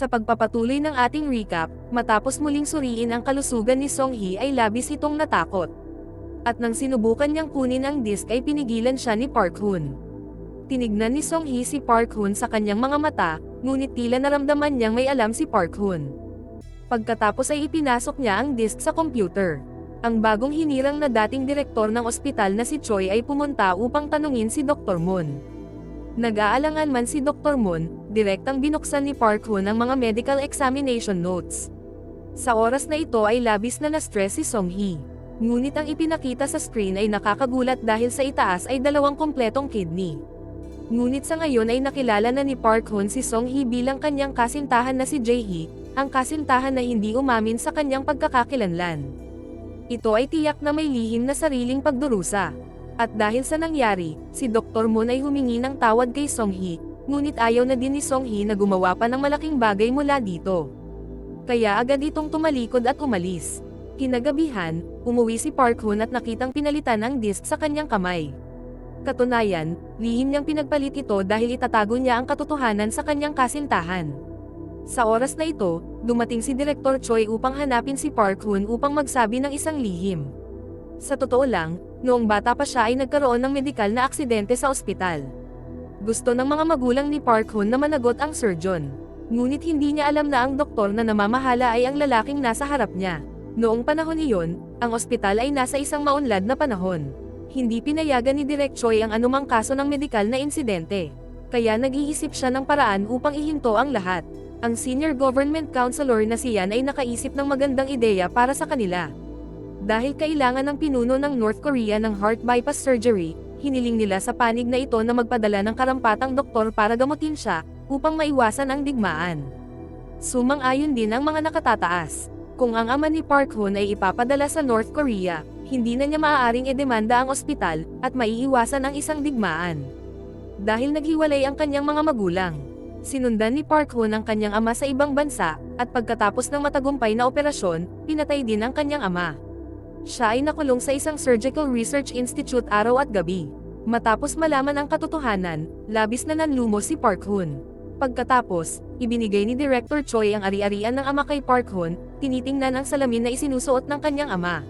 Sa pagpapatuloy ng ating recap, matapos muling suriin ang kalusugan ni Song Hee ay labis itong natakot. At nang sinubukan niyang kunin ang disk ay pinigilan siya ni Park Hoon. Tinignan ni Song Hee si Park Hoon sa kanyang mga mata, ngunit tila naramdaman niyang may alam si Park Hoon. Pagkatapos ay ipinasok niya ang disk sa computer. Ang bagong hinirang na dating direktor ng ospital na si Choi ay pumunta upang tanungin si Dr. Moon. Nag-aalangan man si Dr. Moon, direktang binuksan ni Park Hoon ang mga medical examination notes. Sa oras na ito ay labis na na-stress si Song Hee. Ngunit ang ipinakita sa screen ay nakakagulat dahil sa itaas ay dalawang kompletong kidney. Ngunit sa ngayon ay nakilala na ni Park Hoon si Song Hee bilang kanyang kasintahan na si Jae Hee, ang kasintahan na hindi umamin sa kanyang pagkakakilanlan. Ito ay tiyak na may lihim na sariling pagdurusa. At dahil sa nangyari, si Dr. Moon ay humingi ng tawad kay Song Hee, ngunit ayaw na din ni Song Hee na gumawa pa ng malaking bagay mula dito. Kaya agad itong tumalikod at umalis. Kinagabihan, umuwi si Park Hoon at nakitang pinalitan ang disk sa kanyang kamay. Katunayan, lihim niyang pinagpalit ito dahil itatago niya ang katotohanan sa kanyang kasintahan. Sa oras na ito, dumating si Direktor Choi upang hanapin si Park Hoon upang magsabi ng isang lihim. Sa totoo lang, noong bata pa siya ay nagkaroon ng medikal na aksidente sa ospital. Gusto ng mga magulang ni Park Hoon na managot ang surgeon. Ngunit hindi niya alam na ang doktor na namamahala ay ang lalaking nasa harap niya. Noong panahon iyon, ang ospital ay nasa isang maunlad na panahon. Hindi pinayagan ni Direk Choi ang anumang kaso ng medikal na insidente. Kaya nag-iisip siya ng paraan upang ihinto ang lahat. Ang senior government counselor na si Yan ay nakaisip ng magandang ideya para sa kanila. Dahil kailangan ng pinuno ng North Korea ng heart bypass surgery, hiniling nila sa panig na ito na magpadala ng karampatang doktor para gamutin siya, upang maiwasan ang digmaan. Sumang-ayon din ang mga nakatataas. Kung ang ama ni Park Hoon ay ipapadala sa North Korea, hindi na niya maaaring edemanda ang ospital, at maiiwasan ang isang digmaan. Dahil naghiwalay ang kanyang mga magulang. Sinundan ni Park Hoon ang kanyang ama sa ibang bansa, at pagkatapos ng matagumpay na operasyon, pinatay din ang kanyang ama. Siya ay nakulong sa isang Surgical Research Institute araw at gabi. Matapos malaman ang katotohanan, labis na nanlumo si Park Hoon. Pagkatapos, ibinigay ni Director Choi ang ari-arian ng ama kay Park Hoon, tinitingnan ang salamin na isinusuot ng kanyang ama.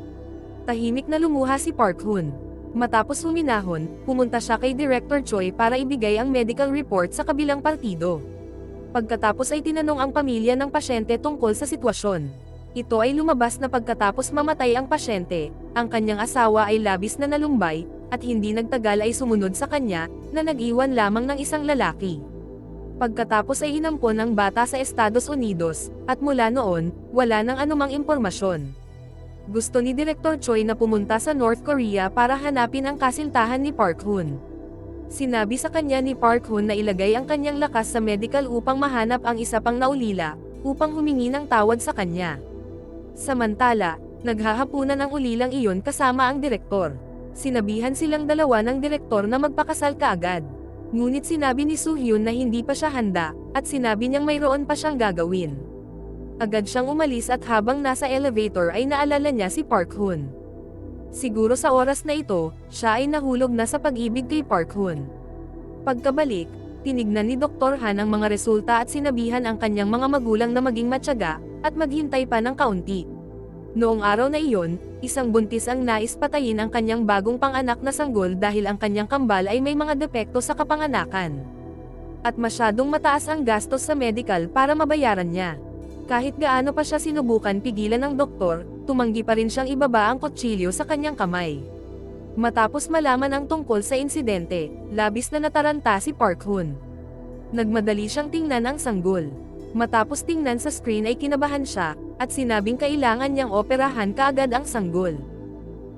Tahimik na lumuha si Park Hoon. Matapos huminahon, pumunta siya kay Director Choi para ibigay ang medical report sa kabilang partido. Pagkatapos ay tinanong ang pamilya ng pasyente tungkol sa sitwasyon. Ito ay lumabas na pagkatapos mamatay ang pasyente, ang kanyang asawa ay labis na nalumbay, at hindi nagtagal ay sumunod sa kanya, na nag-iwan lamang ng isang lalaki. Pagkatapos ay inampon ang bata sa Estados Unidos, at mula noon, wala nang anumang impormasyon. Gusto ni Director Choi na pumunta sa North Korea para hanapin ang kasintahan ni Park Hoon. Sinabi sa kanya ni Park Hoon na ilagay ang kanyang lakas sa medical upang mahanap ang isa pang naulila, upang humingi ng tawad sa kanya. Samantala, naghahapunan ang ulilang iyon kasama ang direktor. Sinabihan silang dalawa ng direktor na magpakasal kaagad. Ngunit sinabi ni Suhyun na hindi pa siya handa, at sinabi niyang mayroon pa siyang gagawin. Agad siyang umalis at habang nasa elevator ay naalala niya si Park Hoon. Siguro sa oras na ito, siya ay nahulog na sa pag-ibig kay Park Hoon. Pagkabalik, tinignan ni Dr. Han ang mga resulta at sinabihan ang kanyang mga magulang na maging matyaga, at maghintay pa ng kaunti. Noong araw na iyon, isang buntis ang nais patayin ang kanyang bagong panganak na sanggol dahil ang kanyang kambal ay may mga depekto sa kapanganakan. At masyadong mataas ang gastos sa medical para mabayaran niya. Kahit gaano pa siya sinubukan pigilan ng doktor, tumanggi pa rin siyang ibaba ang kutsilyo sa kanyang kamay. Matapos malaman ang tungkol sa insidente, labis na nataranta si Park Hoon. Nagmadali siyang tingnan ang sanggol. Matapos tingnan sa screen ay kinabahan siya, at sinabing kailangan niyang operahan kaagad ang sanggol.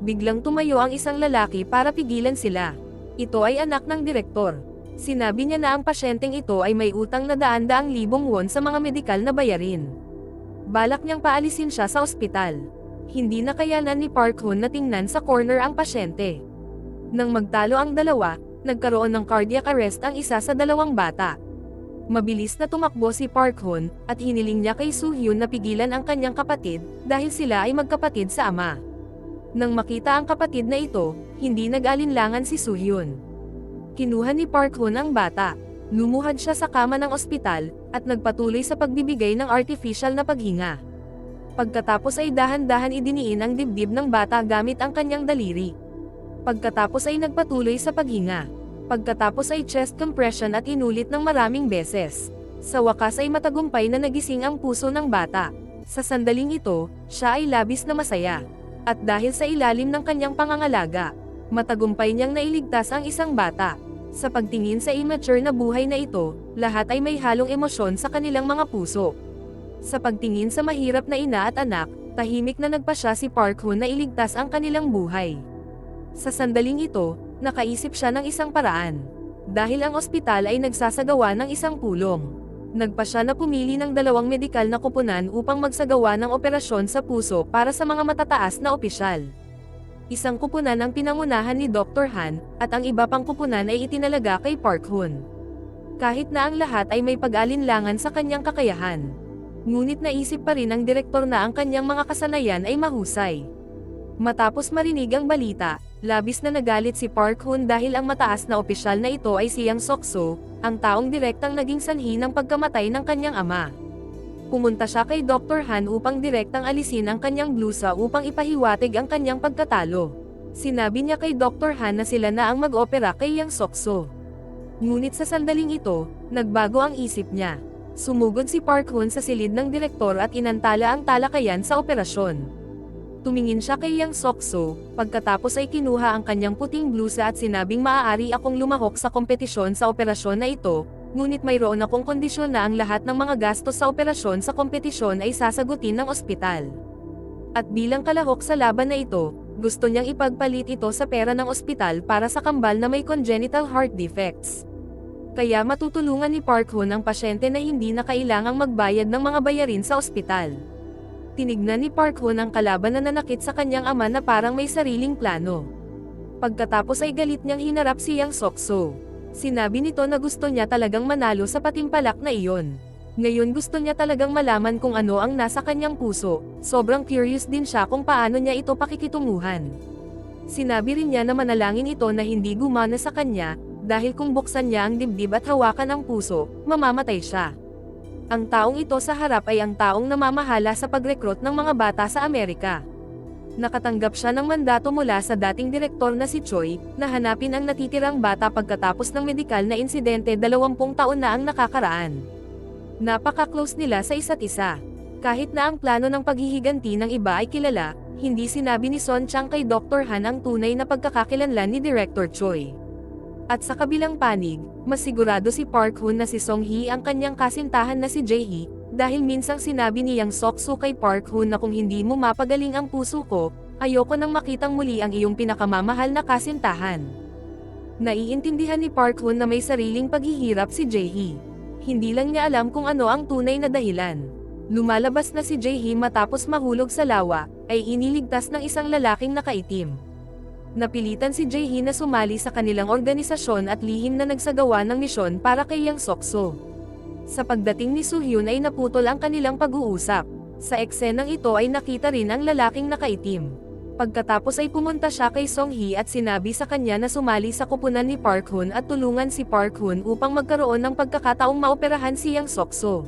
Biglang tumayo ang isang lalaki para pigilan sila. Ito ay anak ng direktor. Sinabi niya na ang pasyenteng ito ay may utang na daan-daang libong won sa mga medikal na bayarin. Balak niyang paalisin siya sa ospital. Hindi na kayanan ni Park Hoon na tingnan sa corner ang pasyente. Nang magtalo ang dalawa, nagkaroon ng cardiac arrest ang isa sa dalawang bata. Mabilis na tumakbo si Park Hoon, at hiniling niya kay Soo Hyun na pigilan ang kanyang kapatid, dahil sila ay magkapatid sa ama. Nang makita ang kapatid na ito, hindi nag-alinlangan si Soo Hyun. Kinuha ni Park Hoon ang bata. Lumuhad siya sa kama ng ospital, at nagpatuloy sa pagbibigay ng artificial na paghinga. Pagkatapos ay dahan-dahan idiniin ang dibdib ng bata gamit ang kanyang daliri. Pagkatapos ay nagpatuloy sa paghinga. Pagkatapos ay chest compression at inulit ng maraming beses. Sa wakas ay matagumpay na nagising ang puso ng bata. Sa sandaling ito, siya ay labis na masaya. At dahil sa ilalim ng kanyang pangangalaga, matagumpay niyang nailigtas ang isang bata. Sa pagtingin sa immature na buhay na ito, lahat ay may halong emosyon sa kanilang mga puso. Sa pagtingin sa mahirap na ina at anak, tahimik na nagpa siya si Park Hoon na iligtas ang kanilang buhay. Sa sandaling ito, nakaisip siya ng isang paraan. Dahil ang ospital ay nagsasagawa ng isang pulong. Nagpa siya na pumili ng dalawang medikal na kupunan upang magsagawa ng operasyon sa puso para sa mga matataas na opisyal. Isang kupunan ang pinangunahan ni Dr. Han, at ang iba pang kupunan ay itinalaga kay Park Hoon. Kahit na ang lahat ay may pag-alinlangan sa kanyang kakayahan. Ngunit naisip pa rin ng direktor na ang kanyang mga kasanayan ay mahusay. Matapos marinig ang balita, labis na nagalit si Park Hoon dahil ang mataas na opisyal na ito ay si Yang Sokso, ang taong direktang naging sanhi ng pagkamatay ng kanyang ama. Pumunta siya kay Dr. Han upang direktang alisin ang kanyang blusa upang ipahiwatig ang kanyang pagkatalo. Sinabi niya kay Dr. Han na sila na ang mag-opera kay Yang Sokso. Ngunit sa sandaling ito, nagbago ang isip niya. Sumugod si Park Hoon sa silid ng direktor at inantala ang talakayan sa operasyon. Tumingin siya kay Yang Sokso, pagkatapos ay kinuha ang kanyang puting blusa at sinabing maaari akong lumahok sa kompetisyon sa operasyon na ito, ngunit mayroon akong kondisyon na ang lahat ng mga gastos sa operasyon sa kompetisyon ay sasagutin ng ospital. At bilang kalahok sa laban na ito, gusto niyang ipagpalit ito sa pera ng ospital para sa kambal na may congenital heart defects. Kaya matutulungan ni Park Hoon ang pasyente na hindi na kailangang magbayad ng mga bayarin sa ospital. Tinignan ni Park Hoon ang kalaban na nanakit sa kanyang ama na parang may sariling plano. Pagkatapos ay galit niyang hinarap si Yang Sokso. Sinabi nito na gusto niya talagang manalo sa patimpalak na iyon. Ngayon gusto niya talagang malaman kung ano ang nasa kanyang puso, sobrang curious din siya kung paano niya ito pakikitunguhan. Sinabi rin niya na manalangin ito na hindi gumana sa kanya, dahil kung buksan niya ang dibdib at hawakan ang puso, mamamatay siya. Ang taong ito sa harap ay ang taong namamahala sa pag-recruit ng mga bata sa Amerika. Nakatanggap siya ng mandato mula sa dating direktor na si Choi, na hanapin ang natitirang bata pagkatapos ng medikal na insidente 20 taon na ang nakakaraan. Napaka-close nila sa isa't isa. Kahit na ang plano ng paghihiganti ng iba ay kilala, hindi sinabi ni Son Chang kay Dr. Han ang tunay na pagkakakilanlan ni Director Choi. At sa kabilang panig, masigurado si Park Hoon na si Song Hee ang kanyang kasintahan na si Jae Hee, dahil minsang sinabi ni Yang Sokso kay Park Hoon na kung hindi mo mapagaling ang puso ko, ayoko nang makitang muli ang iyong pinakamamahal na kasintahan. Naiintindihan ni Park Hoon na may sariling paghihirap si Jae Hee. Hindi lang niya alam kung ano ang tunay na dahilan. Lumalabas na si Jae Hee matapos mahulog sa lawa, ay iniligtas ng isang lalaking nakaitim. Napilitan si Jae-hee na sumali sa kanilang organisasyon at lihim na nagsagawa ng misyon para kay Yang Sokso. Sa pagdating ni Suhyun ay naputol ang kanilang pag-uusap. Sa eksenang ito ay nakita rin ang lalaking nakaitim. Pagkatapos ay pumunta siya kay Song Hee at sinabi sa kanya na sumali sa kupunan ni Park Hoon at tulungan si Park Hoon upang magkaroon ng pagkakataong maoperahan si Yang Sokso.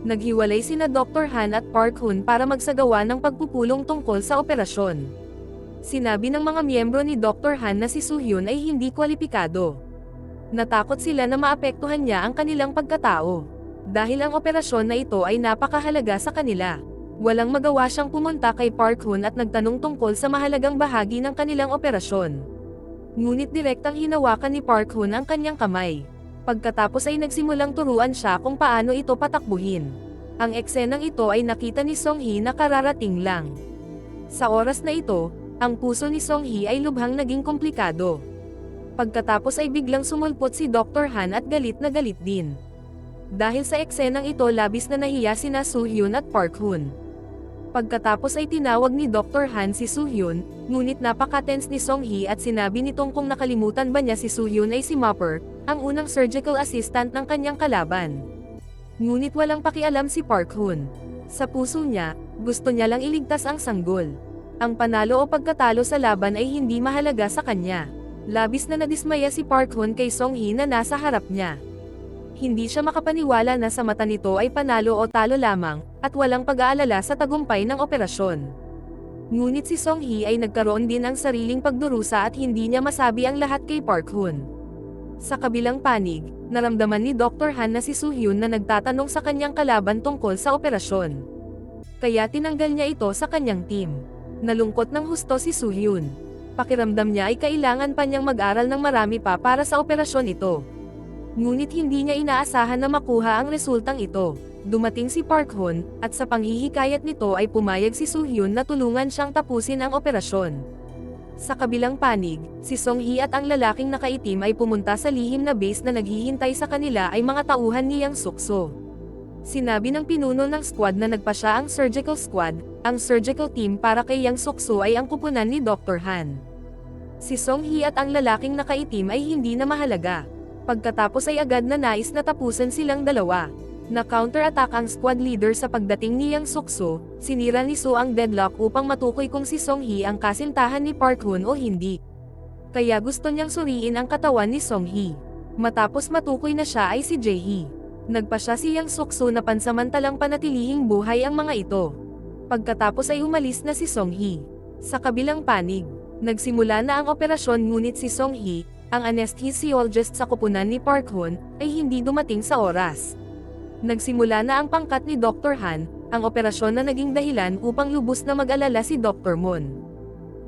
Naghiwalay sina Dr. Han at Park Hoon para magsagawa ng pagpupulong tungkol sa operasyon. Sinabi ng mga miyembro ni Dr. Han na si Suhyun ay hindi kwalipikado. Natakot sila na maapektuhan niya ang kanilang pagkatao. Dahil ang operasyon na ito ay napakahalaga sa kanila. Walang magawa siyang pumunta kay Park Hoon at nagtanong tungkol sa mahalagang bahagi ng kanilang operasyon. Ngunit direktang hinawakan ni Park Hoon ang kanyang kamay. Pagkatapos ay nagsimulang turuan siya kung paano ito patakbuhin. Ang eksenang ito ay nakita ni Song Hee na kararating lang. Sa oras na ito, ang puso ni Song Hee ay lubhang naging komplikado. Pagkatapos ay biglang sumulpot si Dr. Han at galit na galit din. Dahil sa eksenang ito labis na nahiya sina Hyun at Park Hoon. Pagkatapos ay tinawag ni Dr. Han si Hyun, ngunit napaka-tense ni Song Hee at sinabi nitong kung nakalimutan ba niya si Hyun ay si Mopper, ang unang surgical assistant ng kanyang kalaban. Ngunit walang pakialam si Park Hoon. Sa puso niya, gusto niya lang iligtas ang sanggol. Ang panalo o pagkatalo sa laban ay hindi mahalaga sa kanya. Labis na nadismaya si Park Hoon kay Song Hee na nasa harap niya. Hindi siya makapaniwala na sa mata nito ay panalo o talo lamang, at walang pag-aalala sa tagumpay ng operasyon. Ngunit si Song Hee ay nagkaroon din ng sariling pagdurusa at hindi niya masabi ang lahat kay Park Hoon. Sa kabilang panig, naramdaman ni Dr. Han na si Soo Hyun na nagtatanong sa kanyang kalaban tungkol sa operasyon. Kaya tinanggal niya ito sa kanyang team. Nalungkot ng husto si Soo Hyun. Pakiramdam niya ay kailangan pa niyang mag-aral ng marami pa para sa operasyon ito. Ngunit hindi niya inaasahan na makuha ang resultang ito. Dumating si Park Hoon, at sa panghihikayat nito ay pumayag si Soo Hyun na tulungan siyang tapusin ang operasyon. Sa kabilang panig, si Song Hee at ang lalaking nakaitim ay pumunta sa lihim na base na naghihintay sa kanila ay mga tauhan ni Yang Sukso. Sinabi ng pinuno ng squad na nagpa siya ang surgical squad, ang surgical team para kay Yang Sukso ay ang kupunan ni Dr. Han. Si Song Hee at ang lalaking nakaitim ay hindi na mahalaga. Pagkatapos ay agad na nais na tapusan silang dalawa. Na counter-attack ang squad leader sa pagdating ni Yang Sukso, sinira ni So ang deadlock upang matukoy kung si Song Hee ang kasintahan ni Park Hoon o hindi. Kaya gusto niyang suriin ang katawan ni Song Hee. Matapos matukoy na siya ay si Jae Hee. Nagpa siya si Yang Sukso na pansamantalang panatilihing buhay ang mga ito. Pagkatapos ay umalis na si Song Hee. Sa kabilang panig, nagsimula na ang operasyon ngunit si Song Hee, ang anesthesiologist sa kupunan ni Park Hoon, ay hindi dumating sa oras. Nagsimula na ang pangkat ni Dr. Han, ang operasyon na naging dahilan upang lubos na mag-alala si Dr. Moon.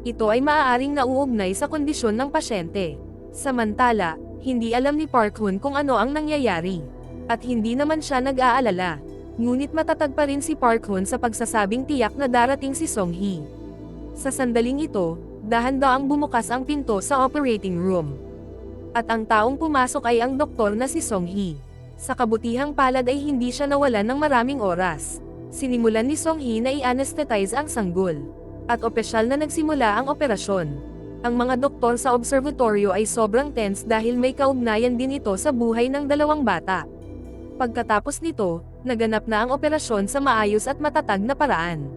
Ito ay maaaring nauugnay sa kondisyon ng pasyente. Samantala, hindi alam ni Park Hoon kung ano ang nangyayari. At hindi naman siya nag-aalala. Ngunit matatag pa rin si Park Hoon sa pagsasabing tiyak na darating si Song Hee. Sa sandaling ito, dahan-daang bumukas ang pinto sa operating room. At ang taong pumasok ay ang doktor na si Song Hee. Sa kabutihang palad ay hindi siya nawalan ng maraming oras. Sinimulan ni Song Hee na i-anesthetize ang sanggol. At opisyal na nagsimula ang operasyon. Ang mga doktor sa observatoryo ay sobrang tense dahil may kaugnayan din ito sa buhay ng dalawang bata. Pagkatapos nito, naganap na ang operasyon sa maayos at matatag na paraan.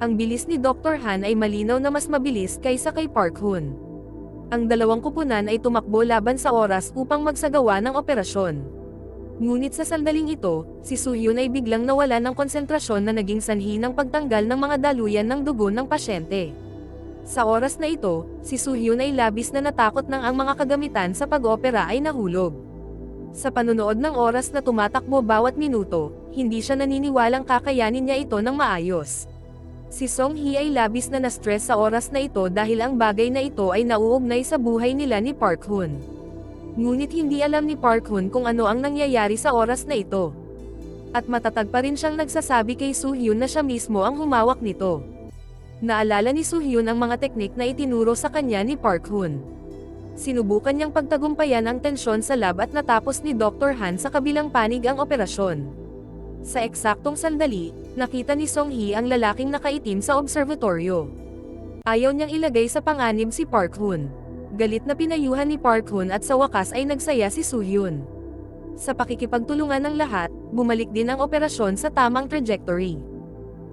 Ang bilis ni Dr. Han ay malinaw na mas mabilis kaysa kay Park Hoon. Ang dalawang kupunan ay tumakbo laban sa oras upang magsagawa ng operasyon. Ngunit sa sandaling ito, si Suhyun ay biglang nawala ng konsentrasyon na naging sanhi ng pagtanggal ng mga daluyan ng dugo ng pasyente. Sa oras na ito, si Suhyun ay labis na natakot nang ang mga kagamitan sa pag-opera ay nahulog. Sa panunood ng oras na tumatakbo bawat minuto, hindi siya naniniwalang kakayanin niya ito ng maayos. Si Song Hee ay labis na na-stress sa oras na ito dahil ang bagay na ito ay nauugnay sa buhay nila ni Park Hoon. Ngunit hindi alam ni Park Hoon kung ano ang nangyayari sa oras na ito. At matatag pa rin siyang nagsasabi kay Soo Hyun na siya mismo ang humawak nito. Naalala ni Soo Hyun ang mga teknik na itinuro sa kanya ni Park Hoon. Sinubukan niyang pagtagumpayan ang tensyon sa lab at natapos ni Dr. Han sa kabilang panig ang operasyon. Sa eksaktong sandali, nakita ni Song Hee ang lalaking nakaitim sa observatoryo. Ayaw niyang ilagay sa panganib si Park Hoon. Galit na pinayuhan ni Park Hoon at sa wakas ay nagsaya si Soo Hyun. Sa pakikipagtulungan ng lahat, bumalik din ang operasyon sa tamang trajectory.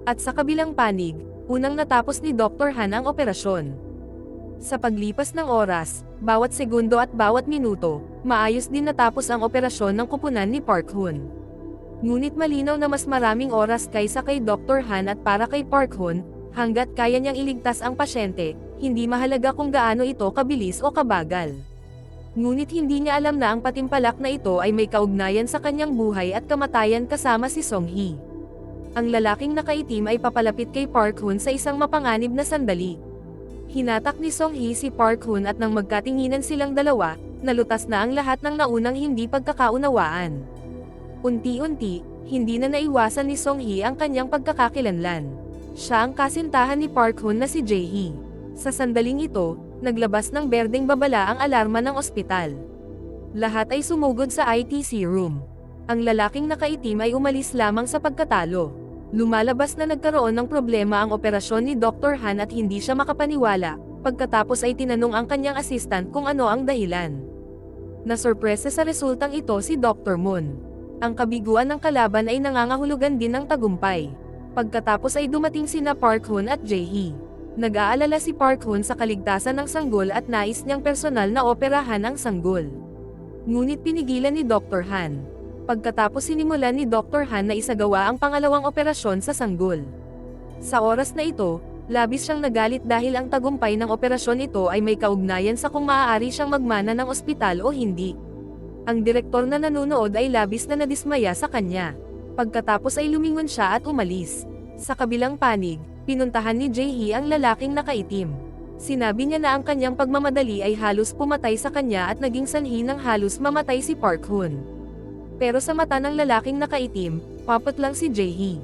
At sa kabilang panig, unang natapos ni Dr. Han ang operasyon. Sa paglipas ng oras, bawat segundo at bawat minuto, maayos din natapos ang operasyon ng kupunan ni Park Hoon. Ngunit malinaw na mas maraming oras kaysa kay Dr. Han at para kay Park Hoon, hanggat kaya niyang iligtas ang pasyente, hindi mahalaga kung gaano ito kabilis o kabagal. Ngunit hindi niya alam na ang patimpalak na ito ay may kaugnayan sa kanyang buhay at kamatayan kasama si Song Hee. Ang lalaking nakaitim ay papalapit kay Park Hoon sa isang mapanganib na sandali. Hinatak ni Song Hee si Park Hoon at nang magkatinginan silang dalawa, nalutas na ang lahat ng naunang hindi pagkakaunawaan. Unti-unti, hindi na naiwasan ni Song Hee ang kanyang pagkakakilanlan. Siya ang kasintahan ni Park Hoon na si Jae Hee. Sa sandaling ito, naglabas ng berdeng babala ang alarma ng ospital. Lahat ay sumugod sa ITC room. Ang lalaking nakaitim ay umalis lamang sa pagkatalo. Lumalabas na nagkaroon ng problema ang operasyon ni Dr. Han at hindi siya makapaniwala, pagkatapos ay tinanong ang kanyang assistant kung ano ang dahilan. Nasorpresa sa resultang ito si Dr. Moon. Ang kabiguan ng kalaban ay nangangahulugan din ng tagumpay. Pagkatapos ay dumating sina Park Hoon at Jae Hee. Nag-aalala si Park Hoon sa kaligtasan ng sanggol at nais niyang personal na operahan ang sanggol. Ngunit pinigilan ni Dr. Han. Pagkatapos sinimulan ni Dr. Han na isagawa ang pangalawang operasyon sa sanggol. Sa oras na ito, labis siyang nagalit dahil ang tagumpay ng operasyon ito ay may kaugnayan sa kung maaari siyang magmana ng ospital o hindi. Ang direktor na nanonood ay labis na nadismaya sa kanya. Pagkatapos ay lumingon siya at umalis. Sa kabilang panig, pinuntahan ni Jae-hee ang lalaking nakaitim. Sinabi niya na ang kanyang pagmamadali ay halos pumatay sa kanya at naging sanhi ng halos mamatay si Park Hoon. Pero sa mata ng lalaking nakaitim, papot lang si Jae-hee.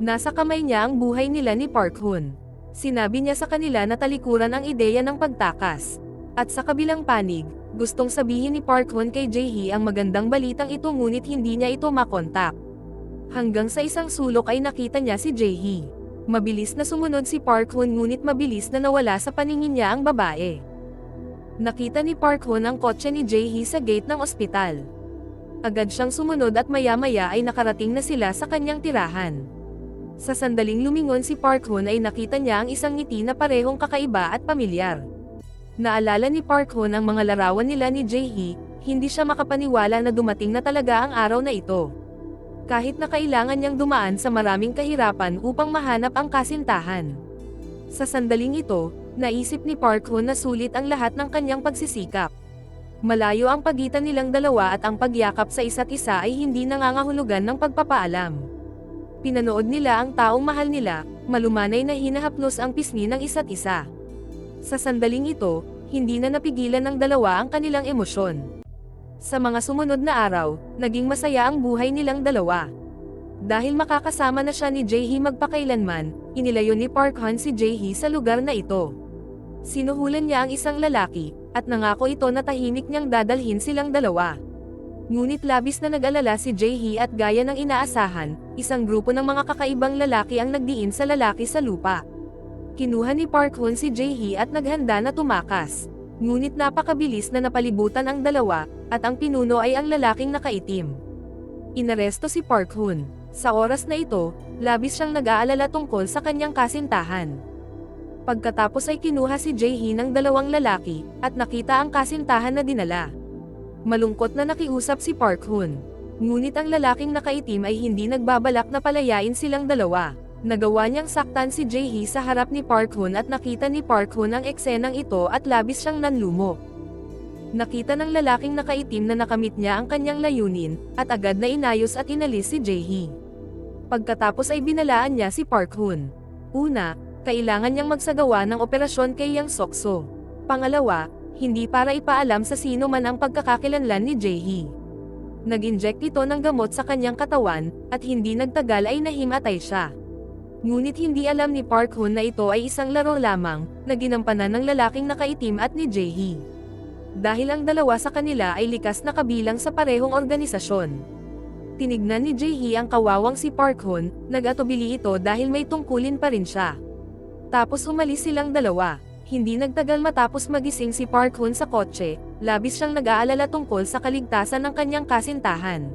Nasa kamay niya ang buhay nila ni Park Hoon. Sinabi niya sa kanila na talikuran ang ideya ng pagtakas. At sa kabilang panig, gustong sabihin ni Park Hoon kay Jae-hee ang magandang balitang ito ngunit hindi niya ito makontak. Hanggang sa isang sulok ay nakita niya si Jae-hee. Mabilis na sumunod si Park Hoon ngunit mabilis na nawala sa paningin niya ang babae. Nakita ni Park Hoon ang kotse ni Jae-hee sa gate ng ospital. Agad siyang sumunod at maya-maya ay nakarating na sila sa kanyang tirahan. Sa sandaling lumingon si Park Hoon ay nakita niya ang isang ngiti na parehong kakaiba at pamilyar. Naalala ni Park Hoon ang mga larawan nila ni Jae-hee, hindi siya makapaniwala na dumating na talaga ang araw na ito. Kahit na kailangan niyang dumaan sa maraming kahirapan upang mahanap ang kasintahan. Sa sandaling ito, naisip ni Park Hoon na sulit ang lahat ng kanyang pagsisikap. Malayo ang pagitan nilang dalawa at ang pagyakap sa isa't isa ay hindi nangangahulugan ng pagpapaalam. Pinanood nila ang taong mahal nila, malumanay na hinahaplos ang pisngi ng isa't isa. Sa sandaling ito, hindi na napigilan ng dalawa ang kanilang emosyon. Sa mga sumunod na araw, naging masaya ang buhay nilang dalawa. Dahil makakasama na siya ni Jae-hee magpakailanman, inilayo ni Park Han si Jae-hee sa lugar na ito. Sinuhulan niya ang isang lalaki, at nangako ito na tahimik niyang dadalhin silang dalawa. Ngunit labis na nag-alala si Jae-hee at gaya ng inaasahan, isang grupo ng mga kakaibang lalaki ang nagdiin sa lalaki sa lupa. Kinuha ni Park Hoon si Jae-hee at naghanda na tumakas. Ngunit napakabilis na napalibutan ang dalawa, at ang pinuno ay ang lalaking nakaitim. Inaresto si Park Hoon. Sa oras na ito, labis siyang nag-aalala tungkol sa kanyang kasintahan. Pagkatapos ay kinuha si Jae-hee ng dalawang lalaki, at nakita ang kasintahan na dinala. Malungkot na nakiusap si Park Hoon. Ngunit ang lalaking nakaitim ay hindi nagbabalak na palayain silang dalawa. Nagawa niyang saktan si Jae-hee sa harap ni Park Hoon at nakita ni Park Hoon ang eksenang ito at labis siyang nanlumo. Nakita ng lalaking nakaitim na nakamit niya ang kanyang layunin, at agad na inayos at inalis si Jae-hee. Pagkatapos ay binalaan niya si Park Hoon. Una, kailangan niyang magsagawa ng operasyon kay Yang Sokso. Pangalawa, hindi para ipaalam sa sino man ang pagkakakilanlan ni Jae-hee. Nag-inject ito ng gamot sa kanyang katawan, at hindi nagtagal ay nahimatay siya. Ngunit hindi alam ni Park Hoon na ito ay isang laro lamang, na ginampanan ng lalaking nakaitim at ni Jae-hee. Dahil ang dalawa sa kanila ay likas na kabilang sa parehong organisasyon. Tinignan ni Jae-hee ang kawawang si Park Hoon, nag-atubili ito dahil may tungkulin pa rin siya. Tapos umalis silang dalawa. Hindi nagtagal matapos magising si Park Hoon sa kotse, labis siyang nag-aalala tungkol sa kaligtasan ng kanyang kasintahan.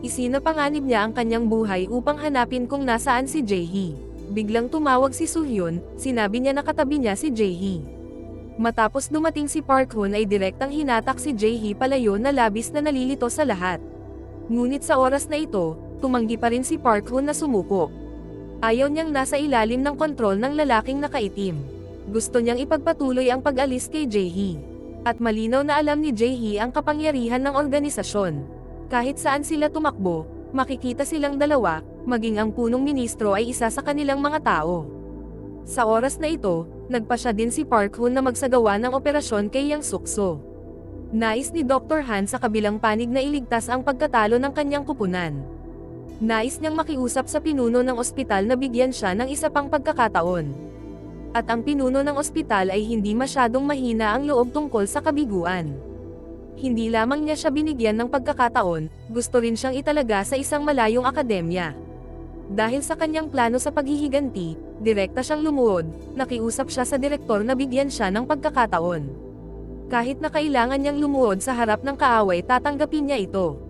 Isinapanganib niya ang kanyang buhay upang hanapin kung nasaan si Jae-hee. Biglang tumawag si Soo-hyun, sinabi niya na katabi niya si Jae-hee. Matapos dumating si Park Hoon ay direktang hinatak si Jae-hee palayo na labis na nalilito sa lahat. Ngunit sa oras na ito, tumanggi pa rin si Park Hoon na sumuko. Ayaw niyang nasa ilalim ng kontrol ng lalaking nakaitim. Gusto niyang ipagpatuloy ang pag-alis kay Jae-hee. At malinaw na alam ni Jae-hee ang kapangyarihan ng organisasyon. Kahit saan sila tumakbo, makikita silang dalawa, maging ang punong ministro ay isa sa kanilang mga tao. Sa oras na ito, nagpasya din si Park Hoon na magsagawa ng operasyon kay Yang Sukso. Nais ni Dr. Han sa kabilang panig na iligtas ang pagkatalo ng kanyang kupunan. Nais niyang makiusap sa pinuno ng ospital na bigyan siya ng isa pang pagkakataon. At ang pinuno ng ospital ay hindi masyadong mahina ang loob tungkol sa kabiguan. Hindi lamang niya siya binigyan ng pagkakataon, gusto rin siyang italaga sa isang malayong akademya. Dahil sa kanyang plano sa paghihiganti, direkta siyang lumuod, nakiusap siya sa direktor na bigyan siya ng pagkakataon. Kahit na kailangan niyang lumuod sa harap ng kaaway tatanggapin niya ito.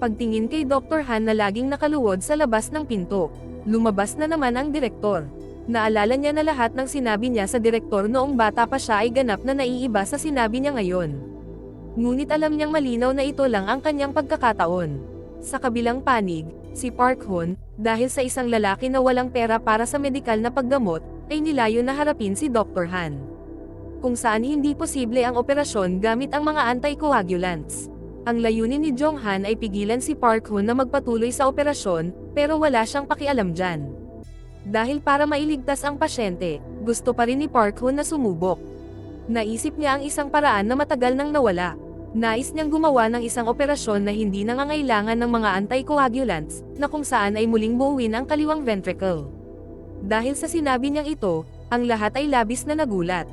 Pagtingin kay Dr. Han na laging nakaluwod sa labas ng pinto, lumabas na naman ang direktor. Naalala niya na lahat ng sinabi niya sa direktor noong bata pa siya ay ganap na naiiba sa sinabi niya ngayon. Ngunit alam niyang malinaw na ito lang ang kanyang pagkakataon. Sa kabilang panig, si Park Hoon, dahil sa isang lalaki na walang pera para sa medikal na paggamot, ay nilayo na harapin si Dr. Han. Kung saan hindi posible ang operasyon gamit ang mga anticoagulants. Ang layunin ni Jong Han ay pigilan si Park Hoon na magpatuloy sa operasyon, pero wala siyang pakialam dyan. Dahil para mailigtas ang pasyente, gusto pa rin ni Park Hoon na sumubok. Naisip niya ang isang paraan na matagal nang nawala. Nais niyang gumawa ng isang operasyon na hindi nangangailangan ng mga anticoagulants, na kung saan ay muling buuin ang kaliwang ventricle. Dahil sa sinabi niyang ito, ang lahat ay labis na nagulat.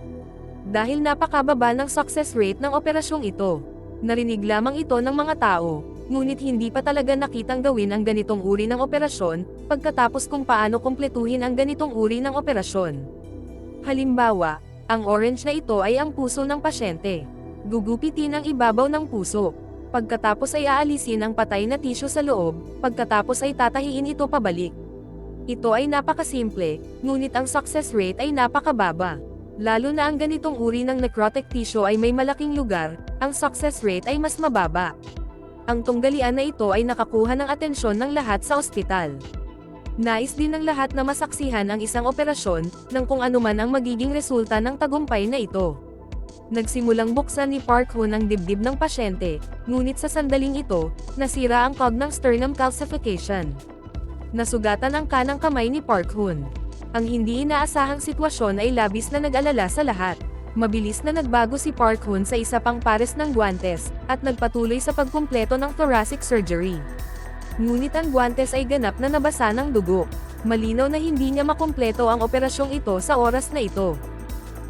Dahil napakababa ng success rate ng operasyong ito. Narinig lamang ito ng mga tao, ngunit hindi pa talaga nakitang gawin ang ganitong uri ng operasyon, pagkatapos kung paano kumpletuhin ang ganitong uri ng operasyon. Halimbawa, ang orange na ito ay ang puso ng pasyente. Gugupitin ang ibabaw ng puso. Pagkatapos ay aalisin ang patay na tisyo sa loob, pagkatapos ay tatahiin ito pabalik. Ito ay napakasimple, ngunit ang success rate ay napakababa. Lalo na ang ganitong uri ng necrotic tissue ay may malaking lugar, ang success rate ay mas mababa. Ang tunggalian na ito ay nakakuha ng atensyon ng lahat sa ospital. Nais din ng lahat na masaksihan ang isang operasyon, ng kung anuman ang magiging resulta ng tagumpay na ito. Nagsimulang buksan ni Park Hoon ang dibdib ng pasyente, ngunit sa sandaling ito, nasira ang cog ng sternum calcification. Nasugatan ang kanang kamay ni Park Hoon. Ang hindi inaasahang sitwasyon ay labis na nag-alala sa lahat. Mabilis na nagbago si Park Hoon sa isa pang pares ng guantes, at nagpatuloy sa pagkumpleto ng thoracic surgery. Ngunit ang guantes ay ganap na nabasa ng dugo. Malinaw na hindi niya makumpleto ang operasyong ito sa oras na ito.